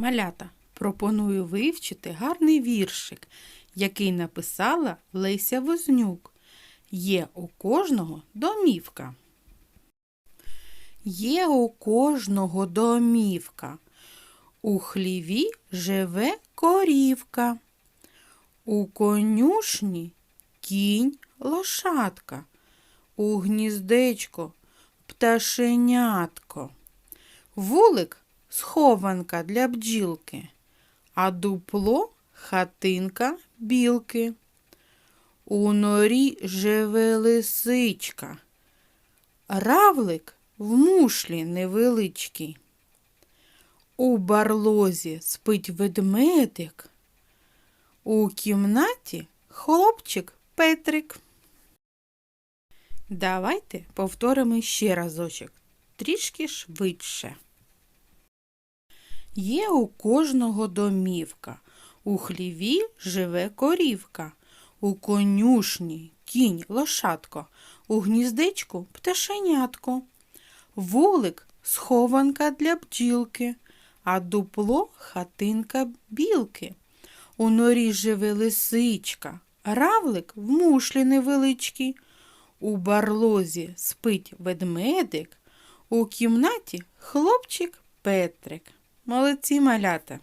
Малята, пропоную вивчити гарний віршик, який написала Леся Вознюк. Є у кожного домівка. Є у кожного домівка. У хліві живе корівка. У конюшні кінь лошадка. У гніздечко пташенятко. Вулик схованка для бджілки, а дупло хатинка білки. У норі живе лисичка, равлик в мушлі невеличкий. У барлозі спить ведмедик, у кімнаті хлопчик Петрик. Давайте повторимо ще разочок, трішки швидше. Є у кожного домівка, у хліві живе корівка, у конюшні кінь лошадко, у гніздечку пташенятко, вулик схованка для бджілки, а дупло хатинка білки. У норі живе лисичка, равлик в мушлі невеличкий, у барлозі спить ведмедик, у кімнаті хлопчик Петрик. Молодці малята.